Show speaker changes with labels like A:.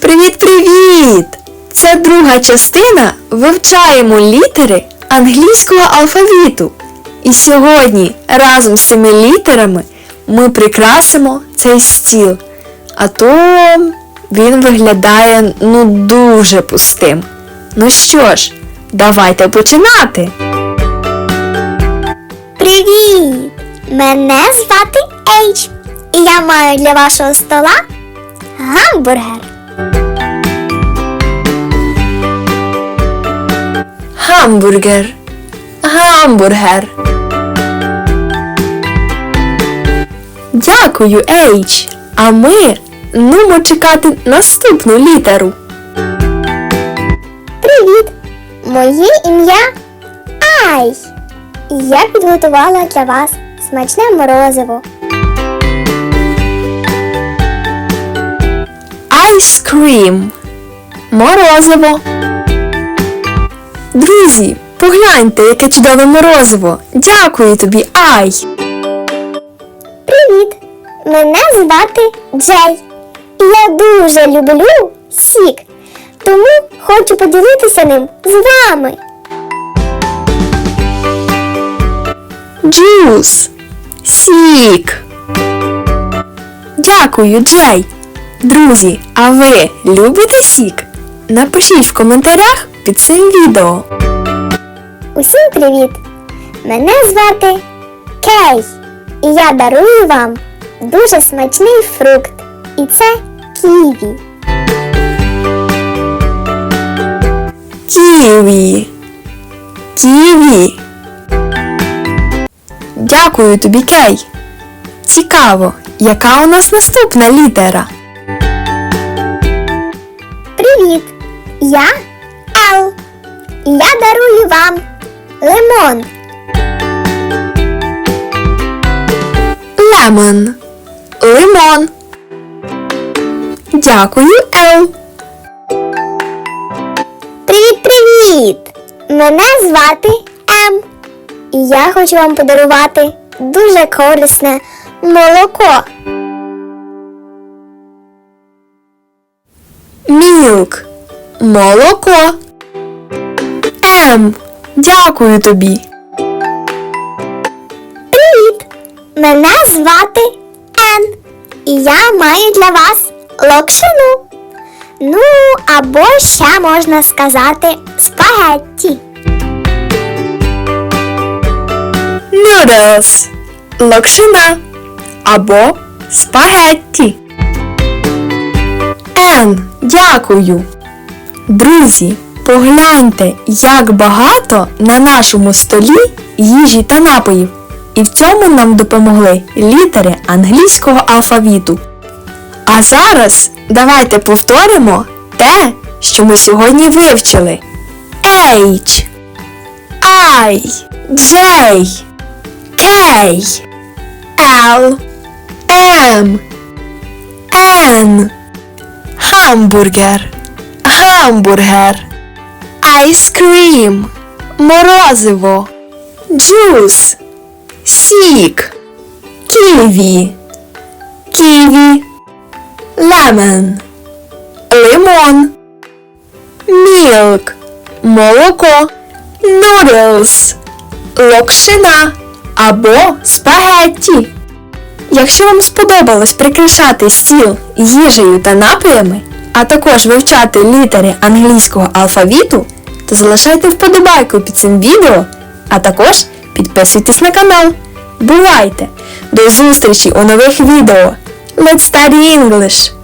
A: Привіт-привіт! Це друга частина Вивчаємо літери англійського алфавіту. І сьогодні разом з цими літерами ми прикрасимо цей стіл. А то він виглядає ну дуже пустим. Ну що ж, давайте починати.
B: Привіт! Мене звати Ейч, і я маю для вашого стола гамбургер.
A: Гамбургер. Гамбургер. Дякую, Ейч. А ми нумо чекати наступну літеру.
B: Привіт! Моє ім'я Ай. Я підготувала для вас смачне морозиво.
A: Ice cream. Морозиво. Друзі, погляньте, яке чудове морозиво. Дякую тобі, Ай.
B: Привіт! Мене звати Джей. І я дуже люблю сік, тому хочу поділитися ним з вами.
A: Juice. Сік. Дякую, Джей. Друзі, а ви любите сік? Напишіть в коментарях під цим відео.
B: Усім привіт! Мене звати Кей, і я дарую вам дуже смачний фрукт. І це ківі.
A: Ківі. Ківі. Дякую тобі, Кей. Цікаво, яка у нас наступна літера?
B: Привіт! Я Ел. І я дарую вам лимон.
A: Лемон. Лимон. Дякую, Ел.
B: Привіт-привіт! Мене звати Ем. І я хочу вам подарувати дуже корисне молоко.
A: Мілк. Молоко. Ем. Дякую тобі.
B: Привіт! Мене звати Ен. І я маю для вас локшину. Ну, або ще можна сказати спагетті.
A: Noodles. Локшина. Або спагетті. Ен, дякую. Друзі, погляньте, як багато на нашому столі їжі та напоїв. І в цьому нам допомогли літери англійського алфавіту. А зараз давайте повторимо те, що ми сьогодні вивчили. H, I, J, K, L, M, N, Hamburger, Ice cream, морозиво, Juice, сік, ківі, ківі, Lemon, лимон, Milk, молоко, Noodles, локшина або спагетті. Якщо вам сподобалось прикрашати стіл їжею та напоями, а також вивчати літери англійського алфавіту, то залишайте вподобайку під цим відео, а також підписуйтесь на канал. Бувайте! До зустрічі у нових відео! Let's study English!